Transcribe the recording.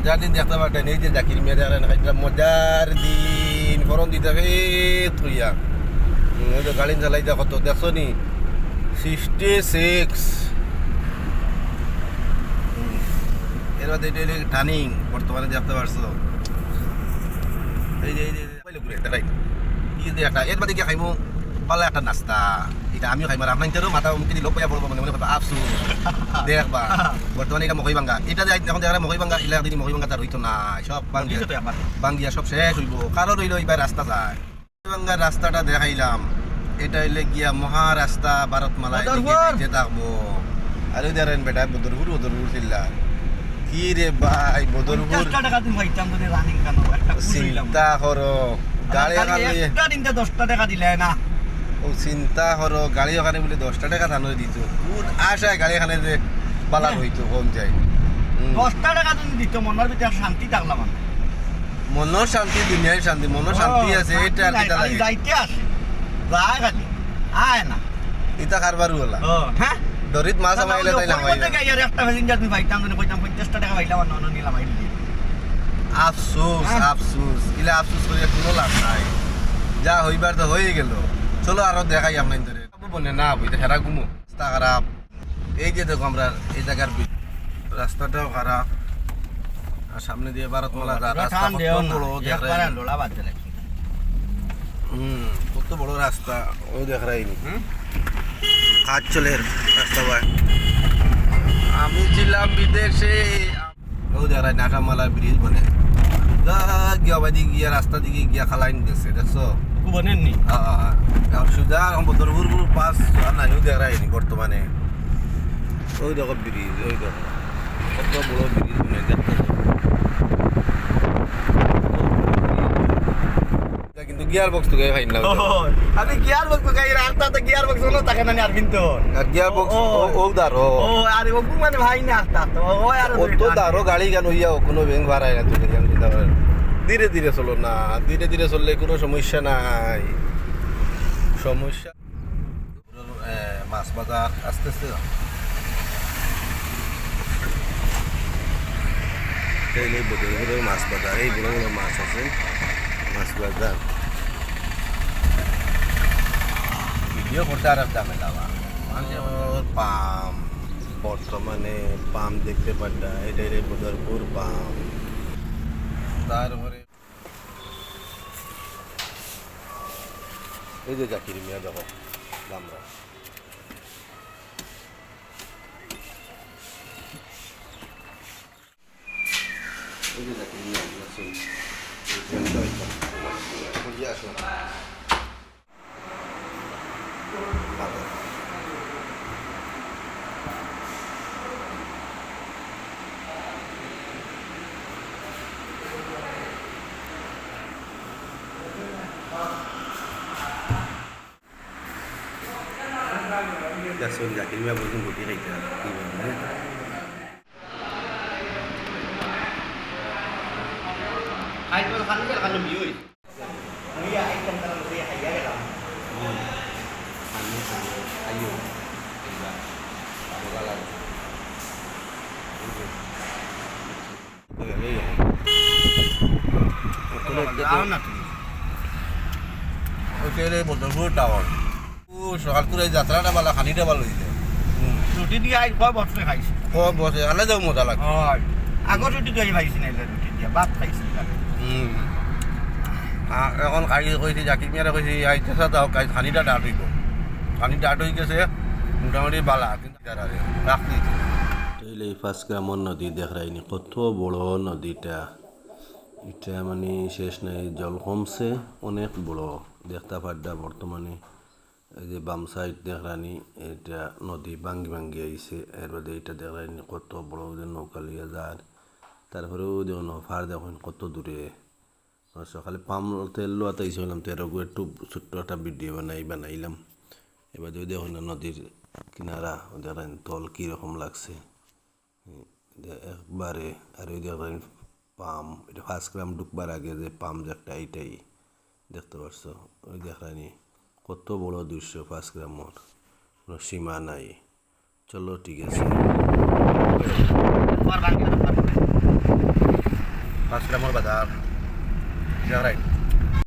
মজার দিন দেখতে পারতেন এই যে জাকির মিয়া দেখেন একটা মজার দিন ফরন দিতে হুম, ওই তো গাড়ি চালাই দেখো তো দেখছ নি সিক্সটি সিক্স এর মধ্যে এটা টার্নিং বর্তমানে দেখতে পারছ এই যে এই যে একটা কি যে এর মধ্যে গিয়ে খাইমু পালা একটা নাস্তা। এটা আমিও খাইমার আপনার ইন্টারও মাথা উমকি দিল পয়া পড়ব মনে মনে কথা আফসুস দেখবা বর্তমানে এটা মকই ভাঙ্গা এটা যে এখন দেখা মকই ভাঙ্গা ইলা দিন মকই ভাঙ্গা তার হইতো না সব বাঙ্গিয়া বাঙ্গিয়া সব শেষ হইব কারও রইল এবার রাস্তা যায়। ভাঙ্গার রাস্তাটা দেখাইলাম। এটা হইলে গিয়া মহা রাস্তা ভারতমালা বদরপুর। যে থাকব আর দেখেন বেটা বদরপুর বদরপুর চিল্লা। কি রে ভাই বদরপুর চিন্তা করো গাড়ি দশটা টাকা দিলে না। ও চিন্তা করো গাড়ি ওখানে বলে দশটা টাকা ধানই দিত কোন আশায় গাড়ি এখানে যে বালা হইতো কম যায়। দশটা টাকা তুমি দিত মনের ভিতরে শান্তি থাকলাম মনের শান্তি দুনিয়ার শান্তি মনের শান্তি আছে এটা আর লাগে। যাইতে আসে খালি। আয় না। ইটা কারবারও হলা? হ্যাঁ দরিত মাছ আমাইলে তাই না একটা প্যাসেঞ্জার তুমি পাইতাম যদি কইতাম পঞ্চাশটা টাকা পাইলাম আর নন নিলাম আইলি আফসোস। আফসোস ইলা আফসোস করে কোনো লাভ নাই। যা হইবার তো হয়ে গেল। চলো আরও দেখাই আপনার ধরে। বনে না বইতে হেরা ঘুমো রাস্তা খারাপ। এই যে দেখো আমরা এই জায়গার রাস্তাটাও খারাপ। আর সামনে দিয়ে রাস্তা দিলে হুম কত বড় রাস্তা ও দেখ রাইনি কাজ চলে রাস্তা ভাই আমি ছিলাম বিদেশে। ও দেখ রাই নাকামালা ব্রিজ বনে। গা গিয়া বাদি গিয়া রাস্তা দিকে গিয়া খালাইন গেছে দেখছ? বনেননি? সুজা বদরপুর পাস আর নাই দেখ রাইনি বর্তমানে। ওই দেখো ব্রিজ ওই দেখো। কত বড় ব্রিজ দেখতে কিন্তু গিয়ার বক্স তো গায়ে ফাইন না আমি গিয়ার বক্স গাই রাস্তা তো গিয়ার বক্স হলো তাকে না আর বিনতো আর গিয়ার বক্স ও, দারো ও। আরে ও মানে ভাই না রাস্তা তো ও আর ও তো দারো গাড়ি কেন ইয়া কোনো ব্যাংক ভাড়ায় না তুমি কেন দিতে পারেন ধীরে ধীরে চলো না ধীরে ধীরে চললে কোনো সমস্যা নাই। সমস্যা। মাছ বাজার আস্তে আস্তে যাও। এই এই বড় বড় মাছ বাজার এই বড় বড় মাছ আছে মাছ বাজার। ভিডিও করতে দাবা পাম। বর্তমানে পাম দেখতে পাড্ডা এটাই রে বদরপুর পাম তারপরে এই যে জাকির মিয়া দেখো আমরা এই যে জাকির মিয়া আসুন। বুঝিয়ে আসুন বাজার Dasol জাকির মিয়া বলছেন গুটি খাইতে কি বলবেন আই তো খালি খালি বিউই sama Ayu. Tiga. Bola lagi. যাও না তুমি ওকে বদরপুর টাউন ও সকাল করে যাত্রাটা ভালো খানিটা ভালো হয়েছে রুটি দিয়ে আই কয় বছর খাইছি কম বসে আলাদাও মজা লাগে আগর রুটি দিয়ে খাইছি না রুটি দিয়ে ভাত খাইছি এখন খাই কইছি জাকির মিয়ারা কইছি খানিটা ডাট খানি ডাট হয়ে গেছে, মোটামুটি বালা, কিন্তু রাখতে তাইলে এই পাঁচ গ্রামর নদী দেখায়নি কত বড় নদীটা। এটা মানে শেষ নাই, জল কমছে, অনেক বড়। দেখতে পাড্ডা বর্তমানে, এই যে বাম সাইড দেখরানি এটা নদী ভাঙ্গি ভাঙ্গি আইছে, এর বাদে এটা দেখরানি কত বড় নৌকা লিয়া যার। তারপরেও দেখুন ফার দেখুন, কত দূরে। সকালে পাম তেল লোয়া তাইছিলাম তেরো একটু ছোট্ট একটা ভিডিও বানাই, বানাইলাম। এবার যদি দেখুন নদীর কিনারা দেখেন তল কীরকম লাগছে। একবারে, আর ওই দেখেন পাম, এটা ফার্স্ট গ্রাম ঢুকবার আগে যে পাম যে একটা, এইটাই দেখতে পারছ ওই দেখানি কত বড় দৃশ্য ফার্স্ট গ্রামর কোনো সীমা নাই। চলো, ঠিক আছে। ফার্স্ট ভাঙ্গি মাছরামর বাজার। রাইট